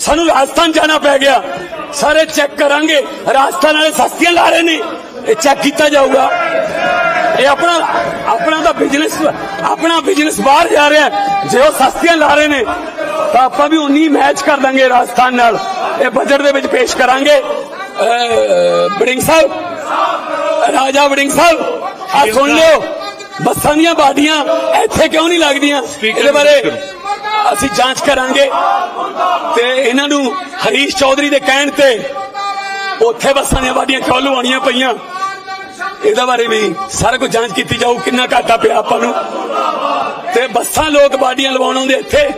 ਸਾਨੂੰ ਰਾਜਸਥਾਨ ਜਾਣਾ ਪੈ ਗਿਆ। ਸਾਰੇ ਚੈੱਕ ਕਰਾਂਗੇ। ਰਾਜਸਥਾਨ ਵਾਲੇ ਸਸਤੀਆਂ ਲਾ ਰਹੇ ਨੇ। ਇਹ ਚੈੱਕ ਕੀਤਾ ਜਾਊਗਾ। ਇਹ ਆਪਣਾ ਆਪਣਾ ਤਾਂ ਬਿਜ਼ਨਸ ਆਪਣਾ ਬਿਜ਼ਨਸ ਬਾਹਰ ਜਾ ਰਿਹਾ। ਜੇ ਉਹ ਸਸਤੀਆਂ ਲਾ ਰਹੇ ਨੇ ਤਾਂ ਆਪਾਂ ਵੀ ਉਨੀ ਮੈਚ ਕਰ ਦਾਂਗੇ ਰਾਜਸਥਾਨ ਨਾਲ। ਇਹ ਬਜਟ ਦੇ ਵਿੱਚ ਪੇਸ਼ ਕਰਾਂਗੇ। ਬੜਿੰਗ ਸਾਹਿਬ ਰਾਜਾ ਵੜਿੰਗ ਸਾਹਿਬ ਆ ਸੁਣ ਲਿਓ। ਬੱਸਾਂ ਦੀਆਂ ਬਾਡੀਆਂ ਇੱਥੇ ਕਿਉਂ ਨਹੀਂ ਲੱਗਦੀਆਂ? ਇਹਦੇ ਬਾਰੇ ਅਸੀਂ ਜਾਂਚ ਕਰਾਂਗੇ ਤੇ ਇਹਨਾਂ ਨੂੰ ਹਰੀਸ਼ ਚੌਧਰੀ ਦੇ ਕਹਿਣ ਤੇ ਉੱਥੇ ਬੱਸਾਂ ਦੀਆਂ ਬਾਡੀਆਂ ਕਿਉਂ ਲਵਾਉਣੀਆਂ ਪਈਆਂ? ਇਹਦਾ ਬਾਰੇ ਵੀ ਸਾਰਾ ਕੁਝ ਜਾਂਚ ਕੀਤੀ ਜਾਊ, ਕਿੰਨਾ ਘਾਟਾ ਪਿਆ ਆਪਾਂ ਨੂੰ। ਤੇ ਬੱਸਾਂ ਲੋਕ ਵਾਡੀਆਂ ਲਵਾਉਣ ਆਉਂਦੇ ਇੱਥੇ।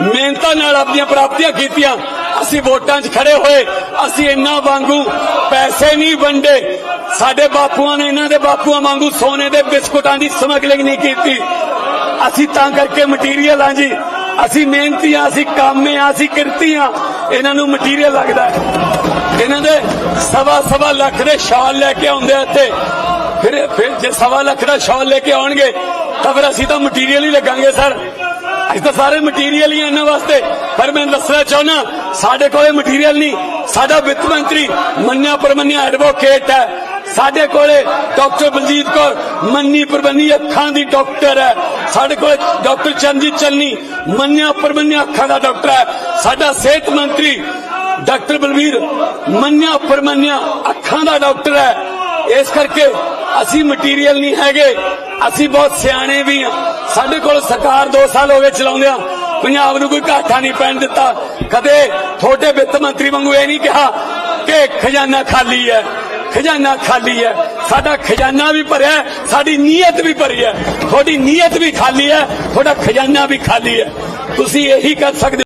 ਮਿਹਨਤਾਂ ਨਾਲ ਆਪਣੀਆਂ ਪ੍ਰਾਪਤੀਆਂ ਕੀਤੀਆਂ। ਅਸੀਂ ਵੋਟਾਂ 'ਚ ਖੜੇ ਹੋਏ। ਅਸੀਂ ਇੰਨਾ ਵਾਂਗੂ ਪੈਸੇ ਨਹੀਂ ਵੰਡੇ। ਸਾਡੇ ਬਾਪੂਆਂ ਨੇ ਇਹਨਾਂ ਦੇ ਬਾਪੂਆਂ ਵਾਂਗੂ ਸੋਨੇ ਦੇ ਬਿਸਕੁਟਾਂ ਦੀ ਸਮਗਲਿੰਗ ਨਹੀਂ ਕੀਤੀ। ਅਸੀਂ ਤਾਂ ਕਰਕੇ ਮਟੀਰੀਅਲ ਆ ਜੀ। ਅਸੀਂ ਮਿਹਨਤੀ ਆ ਅਸੀਂ ਕਾਮੇ ਆ ਅਸੀਂ ਕਿਰਤੀ ਆ ਇਹਨਾਂ ਨੂੰ ਮਟੀਰੀਅਲ ਲੱਗਦਾ ਇਹਨਾਂ ਦੇ ਸਵਾ ਸਵਾ ਲੱਖ ਦੇ ਸ਼ਾਲ ਲੈ ਕੇ ਆਉਂਦੇ ਆ ਇੱਥੇ। ਫਿਰ ਫਿਰ ਜੇ ਸਵਾ ਲੱਖ ਦਾ ਸ਼ਾਲ ਲੈ ਕੇ ਆਉਣਗੇ, ਤਾਂ ਫਿਰ ਅਸੀਂ ਤਾਂ ਮਟੀਰੀਅਲ ਹੀ ਲੱਗਾਂਗੇ, ਸਰ। ਅਸੀਂ ਤਾਂ ਸਾਰੇ ਮਟੀਰੀਅਲ ਹੀ ਇਹਨਾਂ ਵਾਸਤੇ। ਪਰ ਮੈਂ ਦੱਸਣਾ ਚਾਹੁੰਦਾ, ਸਾਡੇ ਕੋਲੇ ਮਟੀਰੀਅਲ ਨਹੀਂ। ਸਾਡਾ ਵਿੱਤ ਮੰਤਰੀ ਮੰਨਿਆ ਪਰਮੰਨਿਆ ਐਡਵੋਕੇਟ ਹੈ। ਸਾਡੇ ਕੋਲੇ ਡਾਕਟਰ ਬਲਜੀਤ ਕੌਰ ਮੰਨੀ ਪਰਮੰਨੀ ਅੱਖਾਂ ਦੀ ਡਾਕਟਰ ਹੈ। ਸਾਡੇ ਕੋਲੇ ਡਾਕਟਰ ਚੰਦਜੀਤ ਚੰਨੀ ਮੰਨਿਆ ਪਰਮੰਨਿਆ ਅੱਖਾਂ ਦਾ ਡਾਕਟਰ ਹੈ। ਸਾਡਾ ਸਿਹਤ ਮੰਤਰੀ ਡਾਕਟਰ ਬਲਵੀਰ ਮੰਨਿਆ ਪਰਮੰਨਿਆ ਅੱਖਾਂ ਦਾ ਡਾਕਟਰ ਹੈ। ਇਸ ਕਰਕੇ ਅਸੀਂ ਮਟੀਰੀਅਲ ਨਹੀਂ ਹੈਗੇ। ਅਸੀਂ ਬਹੁਤ ਸਿਆਣੇ ਵੀ ਹਾਂ। ਸਾਡੇ ਕੋਲ ਸਰਕਾਰ 2 ਸਾਲ ਹੋ ਗਏ ਚਲਾਉਂਦਿਆਂ ਪੰਜਾਬ ਨੂੰ ਕੋਈ ਘਾਟਾ ਨਹੀਂ ਪੈਣ ਦਿੱਤਾ। ਕਦੇ ਤੁਹਾਡੇ ਵਿੱਤ ਮੰਤਰੀ ਵਾਂਗੂ ਇਹ ਨਹੀਂ ਕਿਹਾ ਕਿ ਖਜ਼ਾਨਾ ਖਾਲੀ ਹੈ। ਖਜ਼ਾਨਾ ਖਾਲੀ ਹੈ। ਸਾਡਾ ਖਜ਼ਾਨਾ ਵੀ ਭਰਿਆ ਸਾਡੀ ਨੀਅਤ ਵੀ ਭਰੀ ਹੈ। ਤੁਹਾਡੀ ਨੀਅਤ ਵੀ ਖਾਲੀ ਹੈ, ਤੁਹਾਡਾ ਖਜ਼ਾਨਾ ਵੀ ਖਾਲੀ ਹੈ। ਤੁਸੀਂ ਇਹੀ ਕਰ ਸਕਦੇ